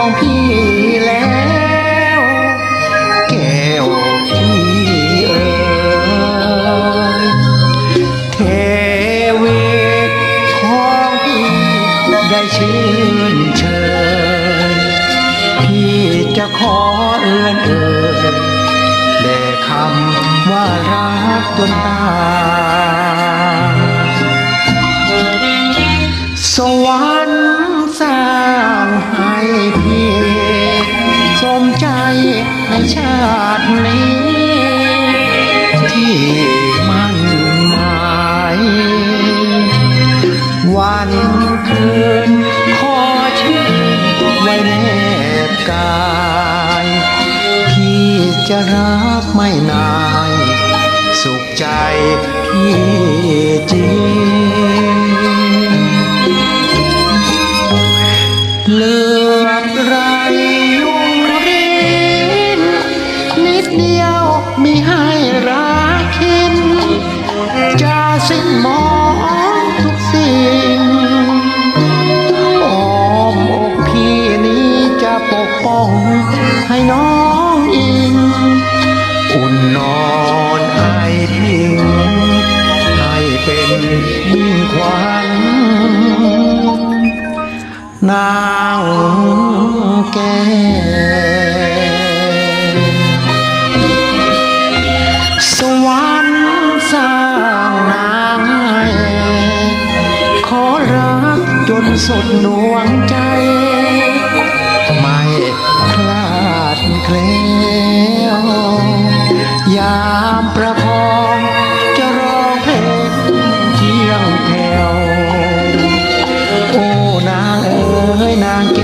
ของพี่แล้ว แก้วพี่เอ๋ยเทวีของพี่ได้ชื่นเชยพี่จะขอเอื้อนเอ่ยแด่คำว่ารักจนตายสวรรค์ ชาตินี้ ที่มั่นหมาย วันคืนขอชื่อไว้แนบกายพี่จะรักไม่นาย สุขใจพี่จริง ยิ่งขวัญนางแก่สวรรค์สร้างนางขอรักจนสุดดวงใจ ไม่พลาด เอ้ยนางแก